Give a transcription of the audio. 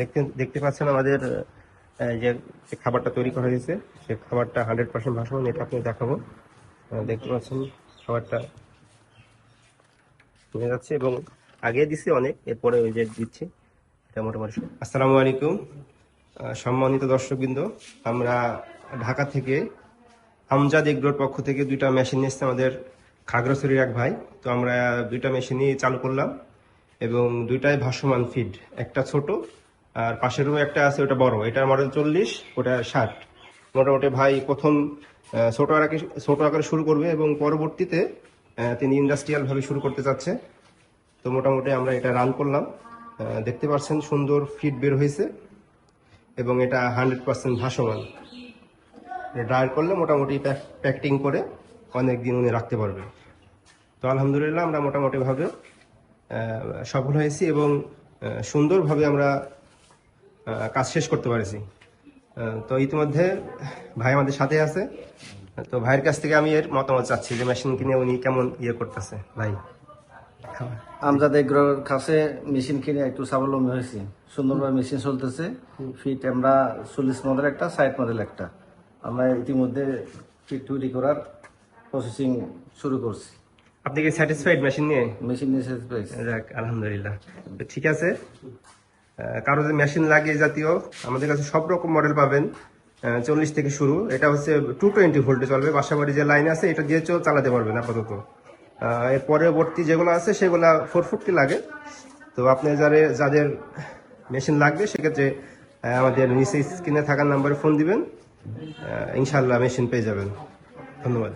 দেখতে দেখতে পাচ্ছেন আমাদের যে খাবারটা তৈরি করা হয়েছে, সে খাবারটা হান্ড্রেড পার্সেন্ট ভাসমান এটা আপনি দেখাবো। দেখতে পাচ্ছেন খাবারটা। নিয়ে যাচ্ছে এবং আগে দিছে অনেক, এরপরে ওই যে দিচ্ছে। এটা মোটামুটি আসসালামু আলাইকুম। সম্মানিত দর্শকবৃন্দ, আমরা ঢাকা থেকে আমজাদ এগ্রোর পক্ষ থেকে দুইটা মেশিন এসছে আমাদের খাগড়াছড়ির এক ভাই। তো আমরা দুইটা মেশিনই চালু করলাম এবং দুইটাই ভাসমান ফিড একটা ছোট আর পাশের রুমে একটা আছে, ওটা বড়। এটার মডেল চল্লিশ, ওটা ষাট। মোটামুটি ভাই প্রথম ছোট আকারে ছোট আকারে শুরু করবে এবং পরবর্তীতে তিনি ইন্ডাস্ট্রিয়াল ভাবে শুরু করতে চাচ্ছে। তো মোটামুটি আমরা এটা রান করলাম। দেখতে পাচ্ছেন সুন্দর ফিট বের হয়েছে এবং এটা হান্ড্রেড পার্সেন্ট ভাসমান। ড্রায়ার করলে মোটামুটি প্যাকটিং করে অনেক দিন উনি রাখতে পারবে তো আলহামদুলিল্লাহ আমরা মোটামুটিভাবে সফল হয়েছি এবং সুন্দরভাবে আমরা কাজ শেষ করতে পেরেছি। তো ইতিমধ্যে ভাই আমাদের সাথে আছে। তো ভাইয়ের কাছ থেকে আমি এর মতামত চাচ্ছি যে মেশিন কিনে উনি কেমন ইয়ে করতেছে ভাই? আমজাদ এগ্রোর কাছে মেশিন কিনে একটু স্বাবলম্বী হয়েছি। সুন্দরভাবে মেশিন চলতেছে। ফিট আমরা চল্লিশ মডেল একটা সাইড মডেল একটা। আমরা ইতিমধ্যে ফিট তৈরি করার প্রসেসিং শুরু করছি। আপনি কি স্যাটিসফাইড মেশিন নিয়ে? মেশিন নিয়ে পেয়েছি যাক আলহামদুলিল্লাহ। ঠিক আছে। কারও যে মেশিন লাগে জাতীয়, আমাদের কাছে সব রকম মডেল পাবেন। চল্লিশ থেকে শুরু। এটা হচ্ছে টু টোয়েন্টি ভোল্টে চলবে। বাসাবাড়ি যে লাইন আছে, এটা দিয়ে চল চালাতে পারবেন আপাতত। এর পরবর্তী যেগুলো আছে, সেগুলো ফোর ফোরটি লাগে। তো আপনি যারা, যাদের মেশিন লাগবে, সেক্ষেত্রে আমাদের নিচে স্ক্রিনে থাকার নাম্বারে ফোন দিবেন। ইনশাল্লাহ মেশিন পেয়ে যাবেন। ধন্যবাদ।